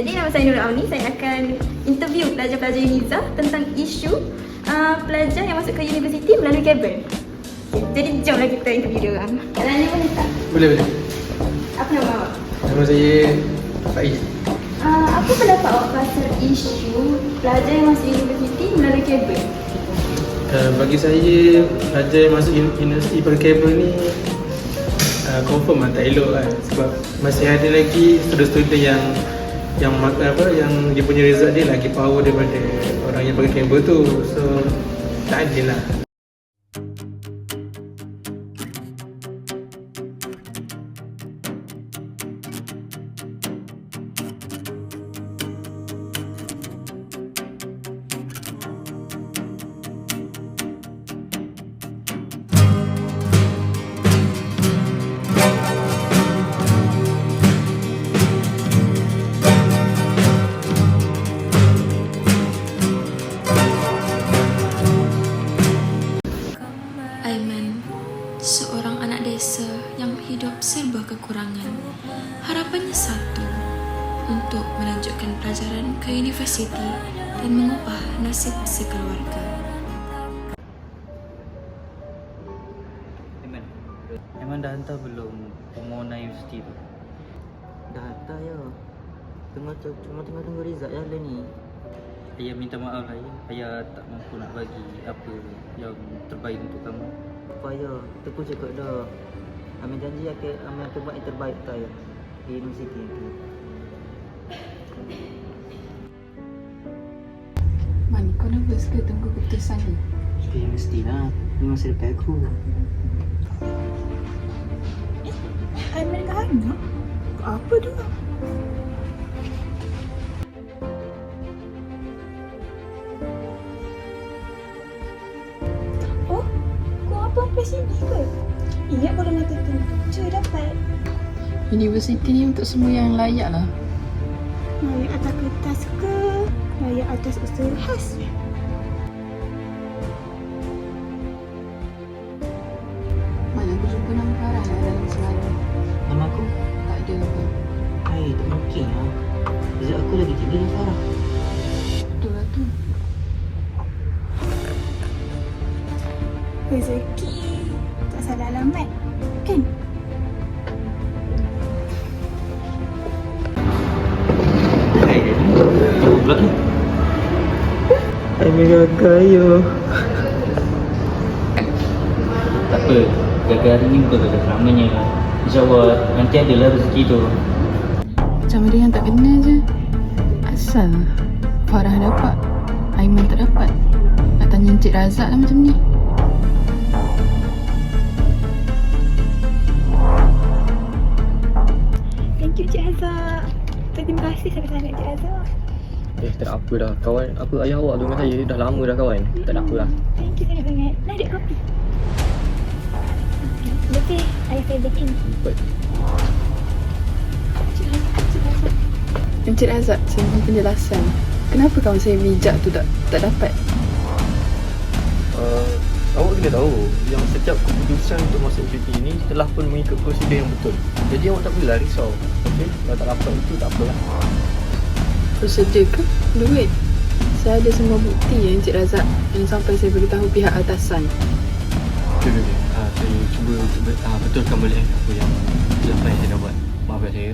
Jadi nama saya Nurul Auni, saya akan interview pelajar-pelajar UNIZA tentang isu uh, pelajar yang masuk ke universiti melalui kabel. Okay, jadi jomlah kita interview dia orang. Kenalan boleh tak? Boleh boleh. Apa nama awak? Nama saya Faiz. Uh, apa pendapat awak pasal isu pelajar yang masuk universiti melalui kabel? Uh, bagi saya pelajar yang masuk uni- universiti pakai kabel ni uh, confirm lah tak elok kan sebab masih ada lagi student-student yang yang apa yang dia punya result dia lagi power daripada orang yang pakai kabel tu. So tak adil lah serba kekurangan. Harapannya satu, untuk melanjutkan pelajaran ke universiti dan mengubah nasib sekeluarga. Aiman dah hantar belum permohonan universiti tu? Dah hantar ya. Tengah tu- cuma tengah tunggu result ya ni. Ayah minta maaf lah ya Ayah tak mampu nak bagi apa yang terbaik untuk kamu Apa ya? Teku cakap dah. Amin janji akan amin akan buat yang terbaik tak ya di universiti nanti. Man, kau nervous ke tunggu keputusan ni? Eh mestilah. Ni masa depan aku. Aiman dah anak? Apa tu? Oh, kau apa sampai sini ke? Ingat kalau nak tentu dapat. Universiti ni untuk semua yang layak lah. Layak atas kertas ke? Layak atas usaha khas? Man, aku jumpa nama Farah lah dalam semalam. Nama aku? Tak ada apa. Hai, tak mungkin lah. Result aku lagi tinggi dari Farah. Betul lah tu. Rezeki salah alamat, kan? Hai Tunggu pula tu Amin gagal ya. Tak apa Gagal hari ni bukan gagal selamanya InsyaAllah nanti adalah rezeki tu Macam ada yang tak kena je. Asal Farah dapat, Aiman tak dapat. Nak tanya Encik Razak lah macam ni. Terima kasih sangat-sangat Cik Azhar. Eh tak ada apa dah kawan Apa ayah awak tu dengan saya dah lama dah kawan Tak ada apa lah Thank you sangat-sangat. Nak ada kopi? Lebih, ayah saya bikin. Cepat Encik Razak, saya mohon penjelasan. Kenapa kawan saya bijak tu tak tak dapat? uh, Awak kena tahu Yang setiap keputusan untuk masuk universiti ni Telah pun mengikut prosedur yang betul Jadi awak tak perlulah risau Okay Kalau tak dapat itu tak apalah Prosedur ke? Duit? Saya ada semua bukti ya Encik Razak yang sampai saya beritahu pihak atasan. Okey okey uh, Saya cuba, cuba uh, betulkan balik Apa yang Apa yang saya dah buat Maafkan saya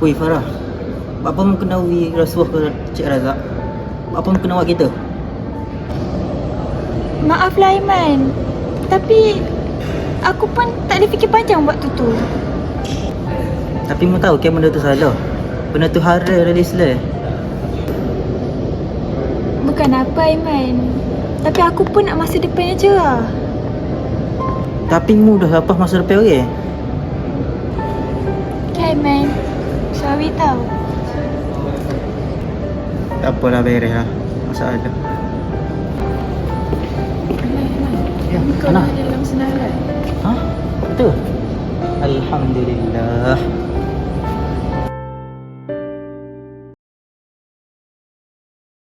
Woi Farah. Apa mu kena wi rasuah ke Cik Razak? Apa mu kena awak kita? Maaf lah Aiman. Tapi aku pun tak ada fikir panjang buat tu. Tapi mu tahu kan benda tu salah. Benda tu haram dalam Islam. Bukan apa Aiman. Tapi aku pun nak masa depan je lah. Tapi mu dah lepas masa depan orang. Okay Aiman. Sorry tau. Tak apalah beres lah. Masalah. Ya, Kau Ana. ada dalam senarai. Ha? Betul? Alhamdulillah.